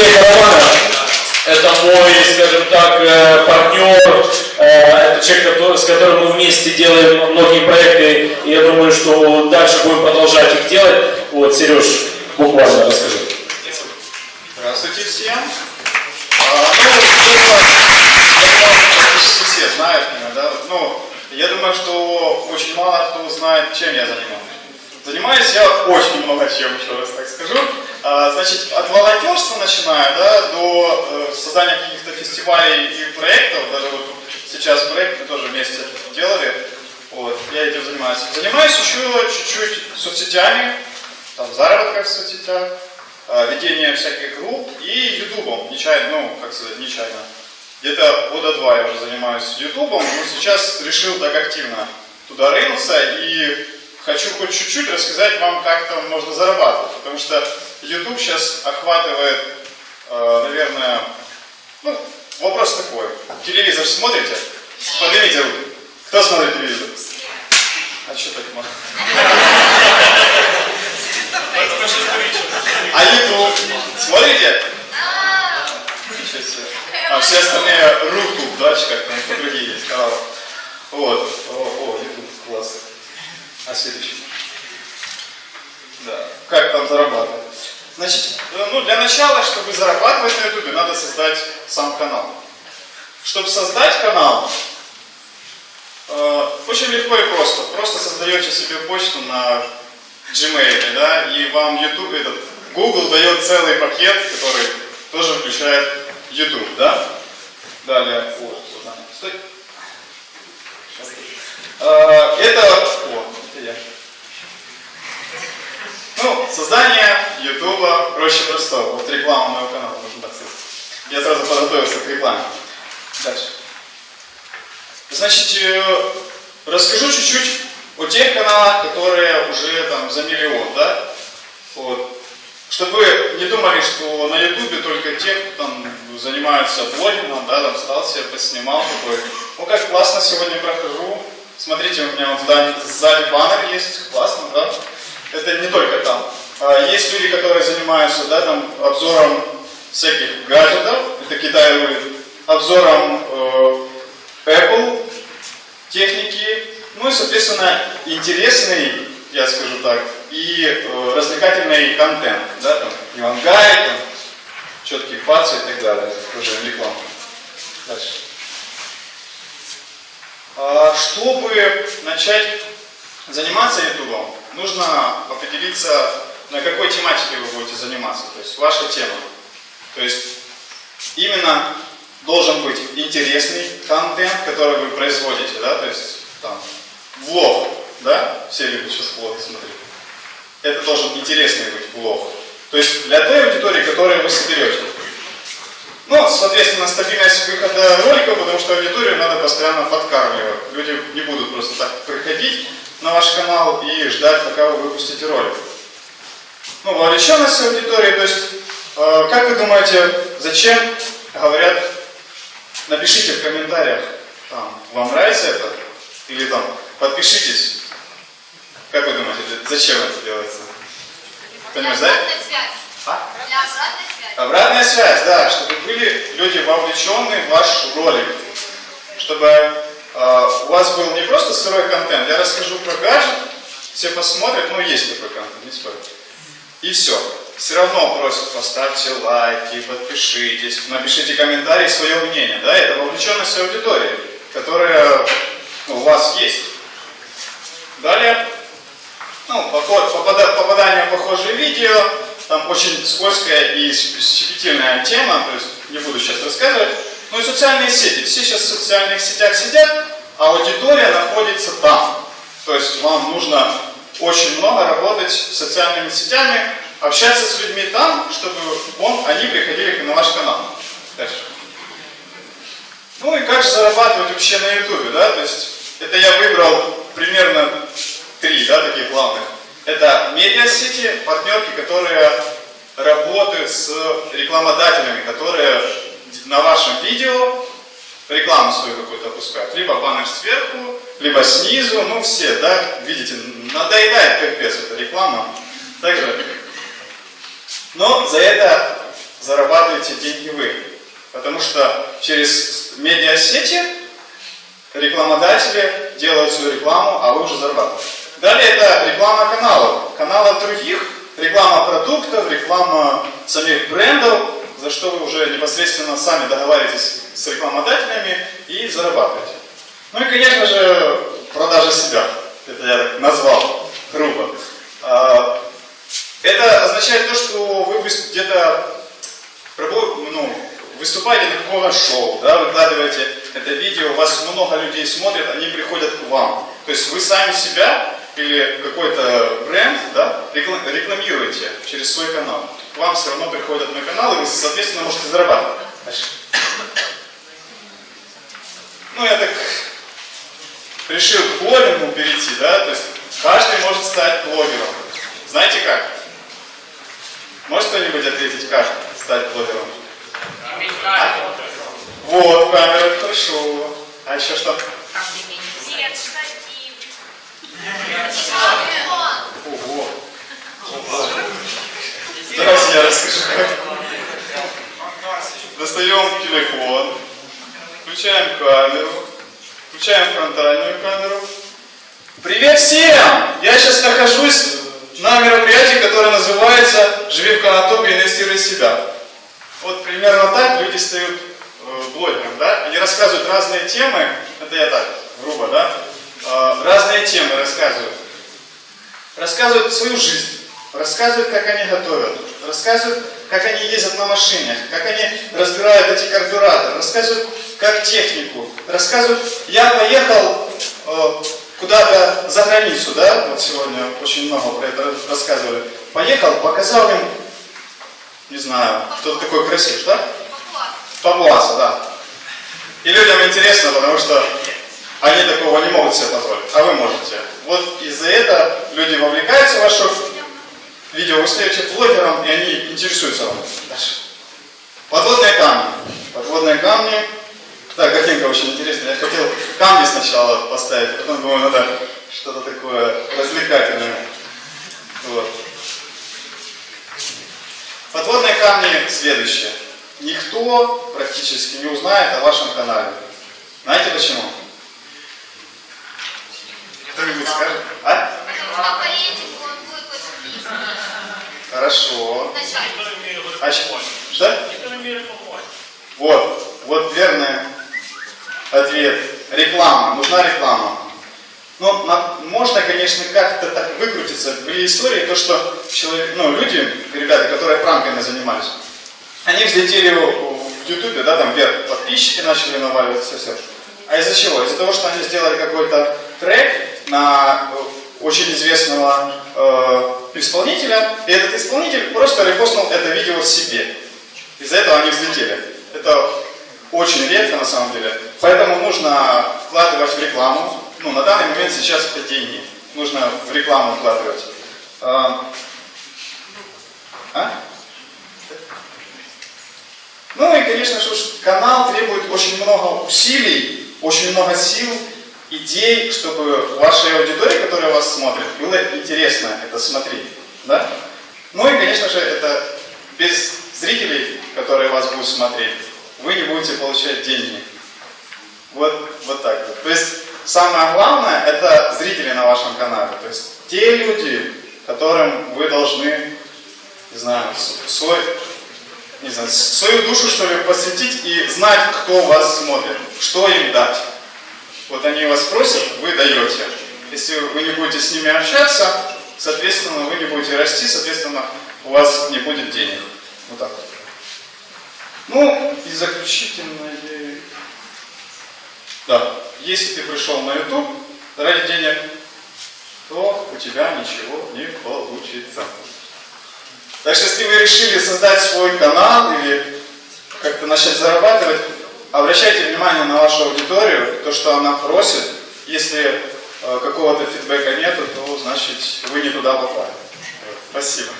Сергей Караванов. Это мой, скажем так, э, партнер, э, это человек, с которым мы вместе делаем многие проекты, и я думаю, что дальше будем продолжать их делать. Вот, Сереж, буквально расскажи. Здравствуйте всем. А, ну, все знают меня, да? Ну, я думаю, что очень мало кто знает, чем я занимаюсь. Занимаюсь я очень много чем, еще раз так скажу. А, значит, от волонтерства начиная, да, до э, создания каких-то фестивалей и проектов, даже вот сейчас проект мы тоже вместе делали, вот, я этим занимаюсь. Занимаюсь еще чуть-чуть соцсетями, там, заработком в соцсетях, э, ведение всяких групп и ютубом, нечаянно, ну, как сказать, нечаянно. Где-то года два я уже занимаюсь ютубом, но сейчас решил так активно туда рынуться и хочу хоть чуть-чуть рассказать вам, как там можно зарабатывать, потому что YouTube сейчас охватывает, э, наверное, ну, вопрос такой. Телевизор смотрите? Поднимите руки. Кто смотрит телевизор? А что так мало? А YouTube? Смотрите? А все остальные Рутуб, да, как там другие есть каналы. Вот. О, о, YouTube, класс. А следующий? Да. Как там зарабатывать? Значит, э, ну для начала, чтобы зарабатывать на YouTube, надо создать сам канал. Чтобы создать канал, э, очень легко и просто. Просто создаете себе почту на Gmail, да, и вам YouTube, этот, Google дает целый пакет, который тоже включает YouTube, да? Далее, о, вот стой. Э, Это, о, это я. Ну, создание YouTube проще простого. Вот реклама моего канала, можно так сказать. Я сразу подготовился к рекламе. Дальше. Значит, э, расскажу чуть-чуть о тех каналах, которые уже там за миллион, да? Вот. Чтобы не думали, что на Ютубе только те, кто там занимаются блогингом, да, там стал себе поснимал такой. Ну как классно сегодня прохожу. Смотрите, у меня вот сзади баннер есть, классно, да? Это не только там. А Есть люди, которые занимаются, да, там, обзором всяких гаджетов, это Китай рулит, обзором э, Apple, техники, ну и, соответственно, интересный, я скажу так, и э, развлекательный контент, да, там, Ивангай, там, четкие фацы и так далее, тоже реклама. Дальше. А, Чтобы начать заниматься ютубом, нужно определиться, на какой тематике вы будете заниматься, то есть ваша тема. То есть именно должен быть интересный контент, который вы производите, да, то есть там влог, да, все любят сейчас влоги смотреть. Это должен интересный быть влог. То есть для той аудитории, которую вы соберете. Ну, соответственно, стабильность выхода роликов, потому что аудиторию надо постоянно подкармливать. Люди не будут просто так приходить на ваш канал и ждать, пока вы выпустите ролик. Ну, вовлеченность аудитории, то есть, э, как вы думаете, зачем говорят, напишите в комментариях, там, вам нравится это, или там, подпишитесь. Как вы думаете, зачем это делается? Понимаешь, да? Обратная связь. А? Для обратной связи. Обратная связь, да, чтобы были люди вовлечены в ваш ролик. Чтобы э, у вас был не просто сырой контент, я расскажу про гаджет, все посмотрят, ну есть такой контент, не спорю. И все. Все равно просят, поставьте лайки, подпишитесь, напишите комментарий, свое мнение. Да, это вовлеченность аудитории, которая ну, у вас есть. Далее, ну, поход- попада- попадание в похожие видео, там очень скользкая и щепетильная тема, то есть не буду сейчас рассказывать. Ну и социальные сети. Все сейчас в социальных сетях сидят, а аудитория находится там. То есть вам нужно очень много работать социальными сетями, общаться с людьми там, чтобы он, они приходили на ваш канал. Дальше. Ну и как же зарабатывать вообще на ютубе, да? То есть это я выбрал примерно три, да, таких главных. Это медиасети, партнерки, которые работают с рекламодателями, которые на вашем видео рекламу свою какую-то опускают. Либо баннер сверху, либо снизу, ну все, да, видите, надоедает капец эта реклама. Также. Но за это зарабатываете деньги вы. Потому что через медиасети рекламодатели делают свою рекламу, а вы уже зарабатываете. Далее это реклама каналов. Каналов других, реклама продуктов, реклама самих брендов, за что вы уже непосредственно сами договариваетесь с рекламодателями и зарабатываете. Ну и, конечно же, продажа себя. Это я так назвал грубо. А, Это означает то, что вы где-то ну, выступаете на каком-то шоу, да, выкладываете это видео, вас много людей смотрят, они приходят к вам. То есть вы сами себя или какой-то бренд да, рекла- рекламируете через свой канал. К вам все равно приходят на канал, и вы, соответственно, можете зарабатывать. Ну, я так решил к блогингу перейти, да, то есть каждый может стать блогером. Знаете как? Может кто-нибудь ответить, как стать блогером? Вот, камера, хорошо. А еще что? Ого. Давайте я расскажу. Достаем телефон, включаем камеру, включаем фронтальную камеру. Привет всем! Я сейчас нахожусь на мероприятии, которое называется «Живи в Конотопе, инвестируй в себя». Вот примерно так люди стают э, блогером, да? Они рассказывают разные темы, это я так, грубо, да? Э, разные темы рассказывают. Рассказывают свою жизнь, рассказывают, как они готовят, рассказывают, как они ездят на машине, как они разбирают эти карбюраторы, рассказывают, как технику, рассказывают, я поехал э, куда-то за границу, да, вот сегодня очень много про это рассказывали, поехал, показал им, не знаю, кто такой красивый, да? Папуаса, да. И людям интересно, потому что они такого не могут себе позволить, а вы можете. Вот из-за этого люди вовлекаются в ваше видео, вы стаете блогером, и они интересуются. Дальше. Подводные камни. Подводные камни. Так, картинка очень интересная. Я хотел камни сначала поставить, потом думаю, надо что-то такое развлекательное. Вот. Подводные камни следующие. Никто практически не узнает о вашем канале. Знаете почему? Кто-нибудь скажет? А? Потому что по рейтингу он будет очень низкий. Хорошо. Вначале. А ч- что? Вот, вот верный ответ. Реклама. Нужна реклама. Ну, на- можно, конечно, как-то так выкрутиться. Были истории, то, что человек, ну, люди, ребята, которые пранками занимались, они взлетели в в Ютубе, да, там вверх, подписчики начали наваливаться, все, все. А из-за чего? Из-за того, что они сделали какой-то трек на э, очень известного э, исполнителя, и этот исполнитель просто репостнул это видео себе. Из-за этого они взлетели. Это очень редко на самом деле. Поэтому нужно вкладывать в рекламу. Ну, на данный момент сейчас это деньги. Нужно в рекламу вкладывать. А? А? Ну и, конечно же, канал требует очень много усилий, очень много сил, идей, чтобы вашей аудитории, которая вас смотрит, было интересно это смотреть. Да? Ну и, конечно же, это без зрителей, которые вас будут смотреть, вы не будете получать деньги. Вот, вот так вот. То есть самое главное это зрители на вашем канале. То есть те люди, которым вы должны, не знаю, свой, не знаю, свою душу что ли посвятить и знать, кто вас смотрит, что им дать. Вот они вас просят, вы даете. Если вы не будете с ними общаться, соответственно, вы не будете расти, соответственно, у вас не будет денег. Вот так вот. Ну, и заключительное... Да, если ты пришел на YouTube ради денег, то у тебя ничего не получится. Так что если вы решили создать свой канал или как-то начать зарабатывать, обращайте внимание на вашу аудиторию, то, что она просит. Если э, какого-то фидбэка нету, то значит вы не туда попали. Спасибо.